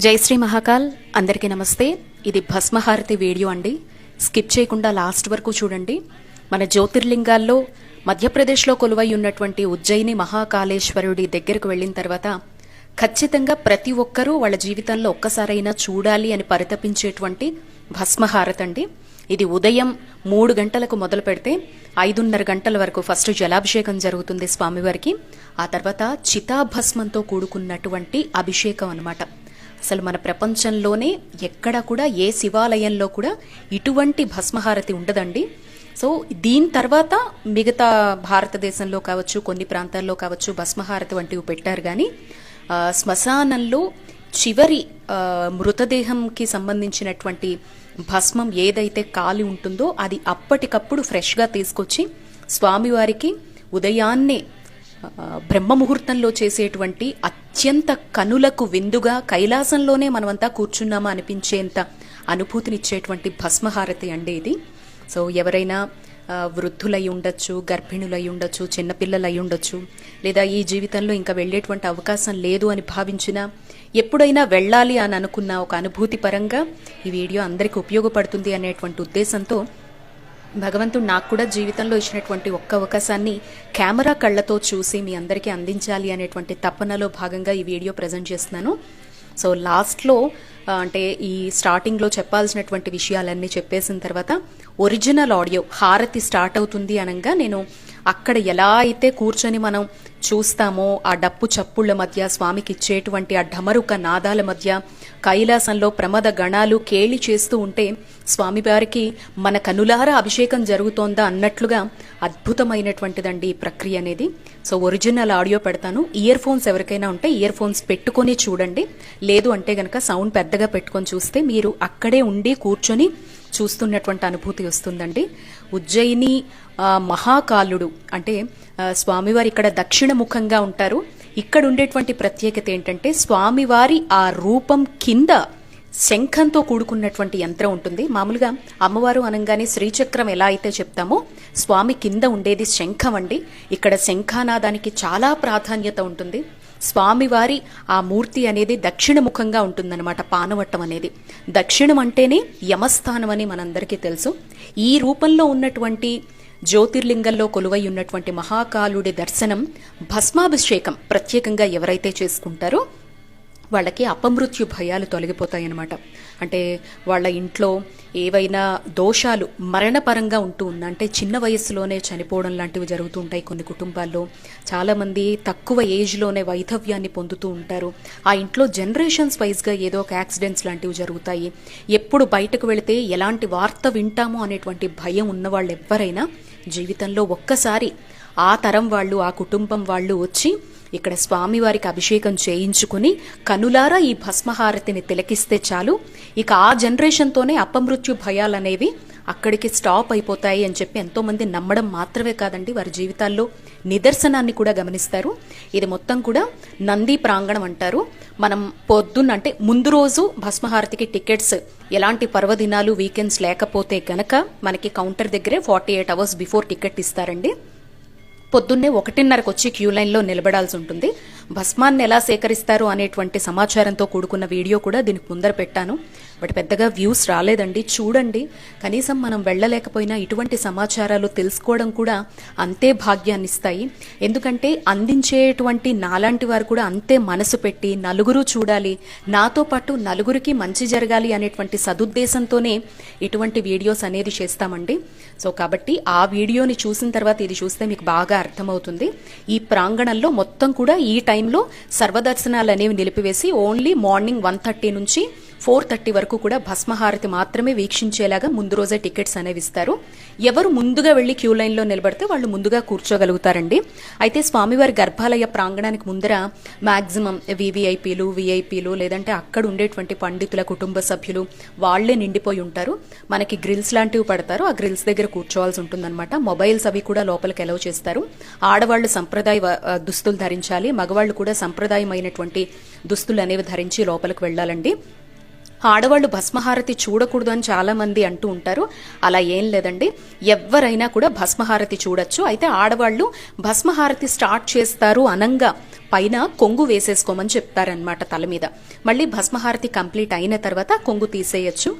జై శ్రీ మహాకాల్. అందరికీ నమస్తే. ఇది భస్మహారతి వీడియో అండి. స్కిప్ చేయకుండా లాస్ట్ వరకు చూడండి. మన జ్యోతిర్లింగాల్లో మధ్యప్రదేశ్లో కొలువై ఉన్నటువంటి ఉజ్జయిని మహాకాళేశ్వరుడి దగ్గరకు వెళ్ళిన తర్వాత ఖచ్చితంగా ప్రతి ఒక్కరూ వాళ్ళ జీవితంలో ఒక్కసారైనా చూడాలి అని పరితపించేటువంటి భస్మహారతి అండి. ఇది ఉదయం మూడు గంటలకు మొదలు పెడితే ఐదున్నర గంటల వరకు ఫస్ట్ జలాభిషేకం జరుగుతుంది స్వామివారికి. ఆ తర్వాత చితాభస్మంతో కూడుకున్నటువంటి అభిషేకం అన్నమాట. అసలు మన ప్రపంచంలోనే ఎక్కడ కూడా ఏ శివాలయంలో కూడా ఇటువంటి భస్మహారతి ఉండదండి. సో దీని తర్వాత మిగతా భారతదేశంలో కావచ్చు కొన్ని ప్రాంతాల్లో కావచ్చు భస్మహారతి వంటివి పెట్టారు కానీ శ్మశానంలో చివరి మృతదేహంకి సంబంధించినటువంటి భస్మం ఏదైతే కాలి ఉంటుందో అది అప్పటికప్పుడు ఫ్రెష్గా తీసుకొచ్చి స్వామివారికి ఉదయాన్నే బ్రహ్మ ముహూర్తంలో చేసేటువంటి అత్యంత కనులకు విందుగా కైలాసంలోనే మనమంతా కూర్చున్నామా అనిపించేంత అనుభూతినిచ్చేటువంటి భస్మహారతి అండి ఇది. సో ఎవరైనా వృద్ధులై ఉండొచ్చు గర్భిణులై ఉండొచ్చు చిన్నపిల్లలై ఉండొచ్చు లేదా ఈ జీవితంలో ఇంకా వెళ్ళేటువంటి అవకాశం లేదు అని భావించినా ఎప్పుడైనా వెళ్ళాలి అని అనుకున్న ఒక అనుభూతి పరంగా ఈ వీడియో అందరికీ ఉపయోగపడుతుంది అనేటువంటి ఉద్దేశంతో భగవంతుడు నాకు కూడా జీవితంలో ఇచ్చినటువంటి ఒక్క అవకాశాన్ని కెమెరా కళ్ళతో చూసి మీ అందరికీ అందించాలి అనేటువంటి తపనలో భాగంగా ఈ వీడియో ప్రజెంట్ చేస్తున్నాను. సో లాస్ట్లో అంటే ఈ స్టార్టింగ్లో చెప్పాల్సినటువంటి విషయాలన్నీ చెప్పేసిన తర్వాత ఒరిజినల్ ఆడియో హారతి స్టార్ట్ అవుతుంది అనగా నేను అక్కడ ఎలా అయితే కూర్చొని మనం చూస్తామో ఆ డప్పు చప్పుళ్ళ మధ్య స్వామికి ఇచ్చేటువంటి ఆ ఢమరుక నాదాల మధ్య కైలాసంలో ప్రమద గణాలు కేళి చేస్తూ ఉంటే స్వామివారికి మన కనులారా అభిషేకం జరుగుతోందా అన్నట్లుగా అద్భుతమైనటువంటిదండి ఈ ప్రక్రియ అనేది. సో ఒరిజినల్ ఆడియో పెడతాను. ఇయర్ ఫోన్స్ ఎవరికైనా ఉంటే ఇయర్ ఫోన్స్ పెట్టుకొని చూడండి. లేదు అంటే గనక సౌండ్ పెద్దగా పెట్టుకొని చూస్తే మీరు అక్కడే ఉండి కూర్చొని చూస్తున్నటువంటి అనుభూతి వస్తుందండి. ఉజ్జయిని మహాకాలుడు అంటే స్వామివారు స్వామివారి ఇక్కడ దక్షిణ ముఖంగా ఉంటారు. ఇక్కడ ఉండేటువంటి ప్రత్యేకత ఏంటంటే స్వామివారి ఆ రూపం కింద శంఖంతో కూడుకున్నటువంటి యంత్రం ఉంటుంది. మామూలుగా అమ్మవారు అనగానే శ్రీచక్రం ఎలా అయితే చెప్తామో స్వామి కింద ఉండేది శంఖం అండి. ఇక్కడ శంఖానాదానికి చాలా ప్రాధాన్యత ఉంటుంది. స్వామివారి ఆ మూర్తి అనేది దక్షిణముఖంగా ఉంటుందన్నమాట పానవట్టం అనేది. దక్షిణం అంటేనే యమస్థానం అని మనందరికీ తెలుసు. ఈ రూపంలో ఉన్నటువంటి జ్యోతిర్లింగంలో కొలువై ఉన్నటువంటి మహాకాలుడి దర్శనం భస్మాభిషేకం ప్రత్యేకంగా ఎవరైతే చేసుకుంటారో వాళ్ళకి అపమృత్యు భయాలు తొలగిపోతాయి అన్నమాట అంటే వాళ్ళ ఇంట్లో ఏవైనా దోషాలు మరణపరంగా ఉంటూ ఉన్న అంటే చిన్న వయస్సులోనే చనిపోవడం లాంటివి జరుగుతూ ఉంటాయి కొన్ని కుటుంబాల్లో. చాలామంది తక్కువ ఏజ్లోనే వైధవ్యాన్ని పొందుతూ ఉంటారు. ఆ ఇంట్లో జనరేషన్స్ వైజ్గా ఏదో ఒక యాక్సిడెంట్స్ లాంటివి జరుగుతాయి. ఎప్పుడు బయటకు వెళితే ఎలాంటి వార్త వింటామో అనేటువంటి భయం ఉన్న వాళ్ళు ఎవరైనా జీవితంలో ఒక్కసారి ఆ తరం వాళ్ళు ఆ కుటుంబం వాళ్ళు వచ్చి ఇక్కడ స్వామివారికి అభిషేకం చేయించుకుని కనులారా ఈ భస్మహారతిని తిలకిస్తే చాలు. ఇక ఆ జనరేషన్తోనే అపమృత్యు భయాలనేవి అక్కడికి స్టాప్ అయిపోతాయి అని చెప్పి ఎంతోమంది నమ్మడం మాత్రమే కాదండి వారి జీవితాల్లో. నిదర్శనాన్ని కూడా గమనిస్తారు. ఇది మొత్తం కూడా నంది ప్రాంగణం అంటారు. మనం పొద్దున్న అంటే ముందు రోజు భస్మహారతికి టికెట్స్ ఎలాంటి పర్వదినాలు వీకెండ్స్ లేకపోతే గనక మనకి కౌంటర్ దగ్గరే forty eight hours before ticket ఇస్తారండి. పొద్దున్నే ఒకటిన్నరకు వచ్చి క్యూ లైన్లో నిలబడాల్సి ఉంటుంది. భస్మాన్ని ఎలా సేకరిస్తారు అనేటువంటి సమాచారంతో కూడుకున్న వీడియో కూడా దీనికి ముందర పెట్టాను. బట్ పెద్దగా వ్యూస్ రాలేదండి. చూడండి కనీసం మనం వెళ్ళలేకపోయినా ఇటువంటి సమాచారాలు తెలుసుకోవడం కూడా అంతే భాగ్యాన్ని ఇస్తాయి ఎందుకంటే అందించేటువంటి నాలాంటి వారు కూడా అంతే మనసు పెట్టి నలుగురు చూడాలి నాతో పాటు నలుగురికి మంచి జరగాలి అనేటువంటి సదుద్దేశంతోనే ఇటువంటి వీడియోస్ అనేది చేస్తామండి. సో కాబట్టి ఆ వీడియోని చూసిన తర్వాత ఇది చూస్తే మీకు బాగా అర్థమవుతుంది. ఈ ప్రాంగణంలో మొత్తం కూడా ఈ టైంలో సర్వదర్శనాలు అనేవి నిలిపివేసి ఓన్లీ మార్నింగ్ వన్ థర్టీ నుంచి ఫోర్ థర్టీ వరకు కూడా భస్మహారతి మాత్రమే వీక్షించేలాగా ముందు రోజే టికెట్స్ అనేవి ఇస్తారు. ఎవరు ముందుగా వెళ్ళి క్యూ లైన్లో నిలబడితే వాళ్ళు ముందుగా కూర్చోగలుగుతారండి. అయితే స్వామివారి గర్భాలయ ప్రాంగణానికి ముందర మ్యాక్సిమం వివిఐపీలు విఐపీలు లేదంటే అక్కడ ఉండేటువంటి పండితుల కుటుంబ సభ్యులు వాళ్ళే నిండిపోయి ఉంటారు. మనకి గ్రిల్స్ లాంటివి పడతారు. ఆ గ్రిల్స్ దగ్గర కూర్చోవాల్సి ఉంటుందన్నమాట. మొబైల్స్ అవి కూడా లోపలికి ఎలవ్ చేస్తారు. ఆడవాళ్ళు సంప్రదాయ దుస్తులు ధరించాలి. మగవాళ్ళు కూడా సంప్రదాయమైనటువంటి దుస్తులు అనేవి ధరించి లోపలికి వెళ్ళాలండి. ఆడవాళ్ళు భస్మహారతి చూడకూడదు అని చాలా మంది అంటూ ఉంటారు. అలా ఏం లేదండి. ఎవరైనా కూడా భస్మహారతి చూడొచ్చు. అయితే ఆడవాళ్ళు భస్మహారతి స్టార్ట్ చేస్తారు అనంగా. పైన కొంగు వేసేసుకోమని చెప్తారనమాట తల మీద. మళ్ళీ భస్మహారతి కంప్లీట్ అయిన తర్వాత కొంగు తీసేయచ్చు.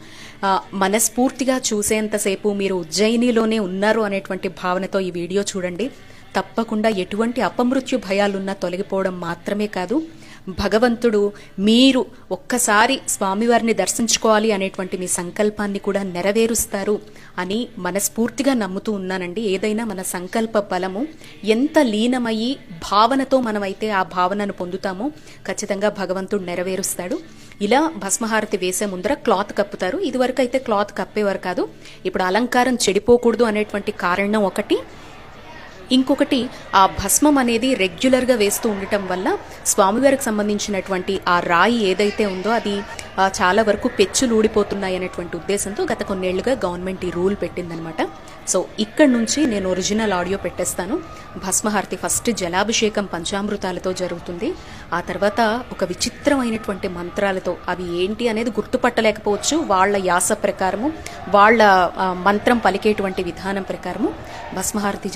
మనస్ఫూర్తిగా చూసేంతసేపు మీరు ఉజ్జయినిలోనే ఉన్నారు అనేటువంటి భావనతో ఈ వీడియో చూడండి. తప్పకుండా ఎటువంటి అపమృత్యు భయాలున్నా తొలగిపోవడం మాత్రమే కాదు. భగవంతుడు మీరు ఒక్కసారి స్వామివారిని దర్శించుకోవాలి అనేటువంటి మీ సంకల్పాన్ని కూడా నెరవేరుస్తారు అని మనస్ఫూర్తిగా నమ్ముతూ ఉన్నానండి. ఏదైనా మన సంకల్ప బలము ఎంత లీనమయ్యి భావనతో మనమైతే ఆ భావనను పొందుతామో ఖచ్చితంగా భగవంతుడు నెరవేరుస్తాడు. ఇలా భస్మహారతి వేసే ముందర క్లాత్ కప్పుతారు. ఇదివరకు అయితే క్లాత్ కప్పేవారు కాదు. ఇప్పుడు అలంకారం చెడిపోకూడదు అనేటువంటి కారణం ఒకటి. ఇంకొకటి ఆ భస్మం అనేది రెగ్యులర్గా వేస్తూ ఉండటం వల్ల స్వామివారికి సంబంధించినటువంటి ఆ రాయి ఏదైతే ఉందో అది చాలా వరకు పెచ్చులు ఊడిపోతున్నాయి అనేటువంటి ఉద్దేశంతో గత కొన్నేళ్ళుగా గవర్నమెంట్ ఈ రూల్ పెట్టిందనమాట సో ఇక్కడ నుంచి నేను ఒరిజినల్ ఆడియో పెట్టేస్తాను. భస్మహారతి ఫస్ట్ జలాభిషేకం పంచామృతాలతో జరుగుతుంది. ఆ తర్వాత ఒక విచిత్రమైనటువంటి మంత్రాలతో అవి ఏంటి అనేది గుర్తుపట్టలేకపోవచ్చు. వాళ్ళ యాస ప్రకారము వాళ్ళ మంత్రం పలికేటువంటి విధానం ప్రకారము భస్మహారతి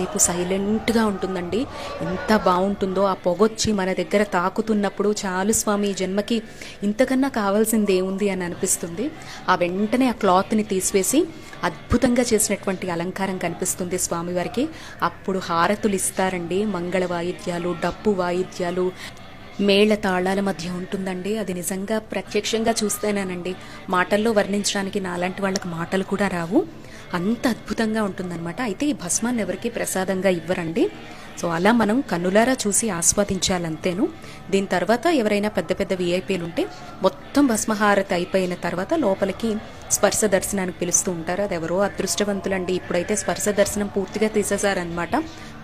జరుగుతున్నంతసేపు సైలెంట్గా ఉంటుందండి. ఎంత బాగుంటుందో ఆ పొగొచ్చి మన దగ్గర తాకుతున్నప్పుడు చాలు స్వామి జన్మకి ఇంతకన్నా కావాల్సింది ఏముంది అని అనిపిస్తుంది. ఆ వెంటనే ఆ క్లాత్ని తీసివేసి అద్భుతంగా చేసినటువంటి అలంకారం కనిపిస్తుంది స్వామివారికి అప్పుడు హారతులు ఇస్తారండి. మంగళ వాయిద్యాలు డప్పు వాయిద్యాలు మేళ తాళాల మధ్య ఉంటుందండి. అది నిజంగా ప్రత్యక్షంగా చూస్తేనేనండి. మాటల్లో వర్ణించడానికి నాలాంటి వాళ్ళకి మాటలు కూడా రావు. అంత అద్భుతంగా ఉంటుందన్నమాట. అయితే ఈ భస్మాన్ని ఎవరికి ప్రసాదంగా ఇవ్వరండి. సో అలా మనం కన్నులారా చూసి ఆస్వాదించాలంతేను. దీని తర్వాత ఎవరైనా పెద్ద పెద్ద విఐపీలు ఉంటే మొత్తం మొత్తం భస్మహారతి అయిపోయిన తర్వాత లోపలికి స్పర్శ దర్శనానికి పిలుస్తూ ఉంటారు. అది ఎవరో అదృష్టవంతులండి. ఇప్పుడైతే స్పర్శ దర్శనం పూర్తిగా తీసేశారనమాట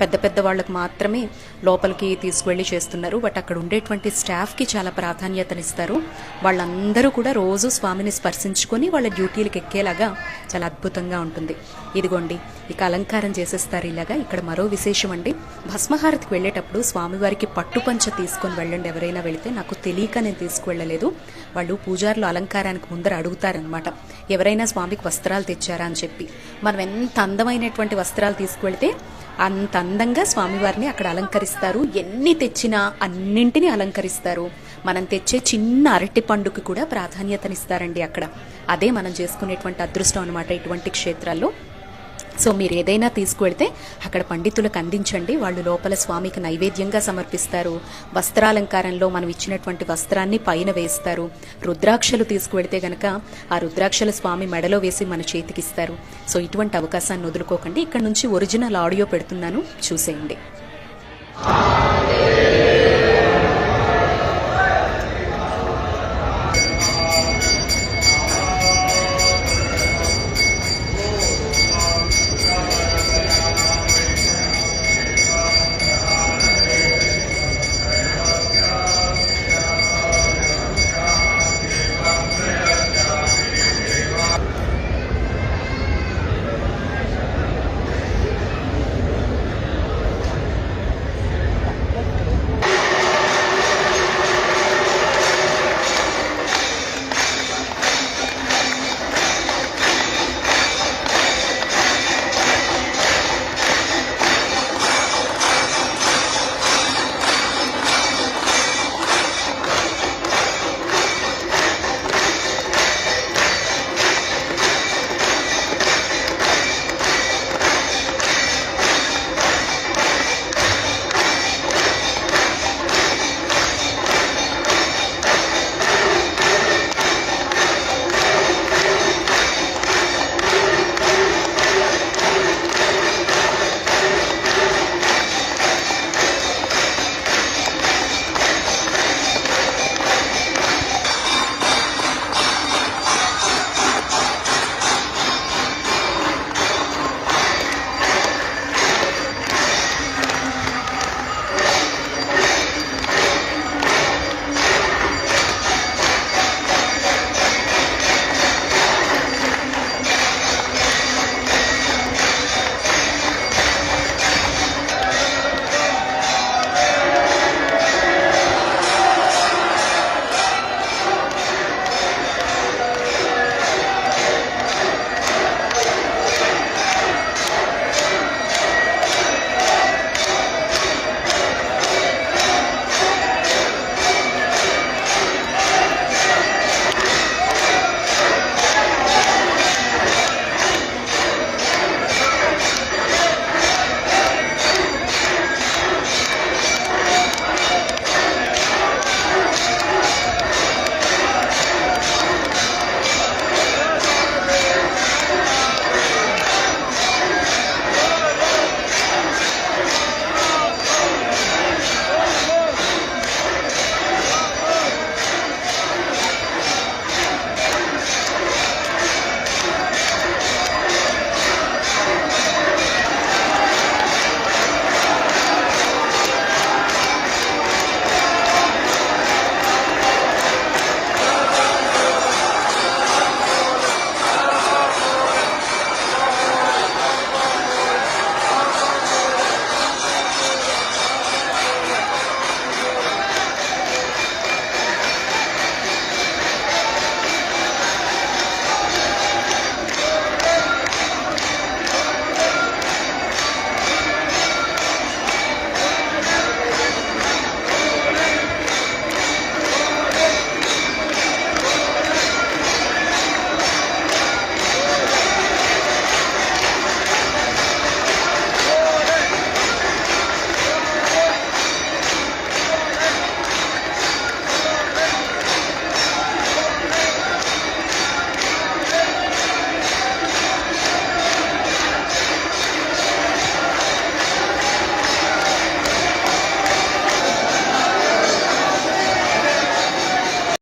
పెద్ద పెద్ద వాళ్ళకు మాత్రమే లోపలికి తీసుకువెళ్ళి చేస్తున్నారు. బట్ అక్కడ ఉండేటువంటి స్టాఫ్కి చాలా ప్రాధాన్యతనిస్తారు. వాళ్ళందరూ కూడా రోజు స్వామిని స్పర్శించుకొని వాళ్ళ డ్యూటీలకు ఎక్కేలాగా చాలా అద్భుతంగా ఉంటుంది. ఇదిగోండి ఇక అలంకారం చేసేస్తారు ఇలాగా. ఇక్కడ మరో విశేషం అండి. భస్మహారతికి వెళ్ళేటప్పుడు స్వామివారికి పట్టుపంచ తీసుకొని వెళ్ళండి. ఎవరైనా వెళితే నాకు తెలియక నేను తీసుకువెళ్ళలేదు. వాళ్ళు పూజారులు అలంకారానికి ముందర అడుగుతారనమాట ఎవరైనా స్వామికి వస్త్రాలు తెచ్చారా అని చెప్పి. మనం ఎంత అందమైనటువంటి వస్త్రాలు తీసుకువెళ్తే అంత అందంగా స్వామివారిని అక్కడ అలంకరిస్తారు. ఎన్ని తెచ్చినా అన్నింటినీ అలంకరిస్తారు. మనం తెచ్చే చిన్న అరటి పండుకి కూడా ప్రాధాన్యతనిస్తారండి అక్కడ. అదే మనం చేసుకునేటువంటి అదృష్టం అనమాట ఇటువంటి క్షేత్రాల్లో. సో మీరు ఏదైనా తీసుకువెళ్తే అక్కడ పండితులకు అందించండి. వాళ్ళు లోపల స్వామికి నైవేద్యంగా సమర్పిస్తారు. వస్త్రాలంకారంలో మనం ఇచ్చినటువంటి వస్త్రాన్ని పైన వేస్తారు. రుద్రాక్షలు తీసుకువెళ్తే గనక ఆ రుద్రాక్షల స్వామి మెడలో వేసి మన చేతికిస్తారు. సో ఇటువంటి అవకాశాన్ని వదులుకోకండి. ఇక్కడ నుంచి ఒరిజినల్ ఆడియో పెడుతున్నాను. చూసేయండి.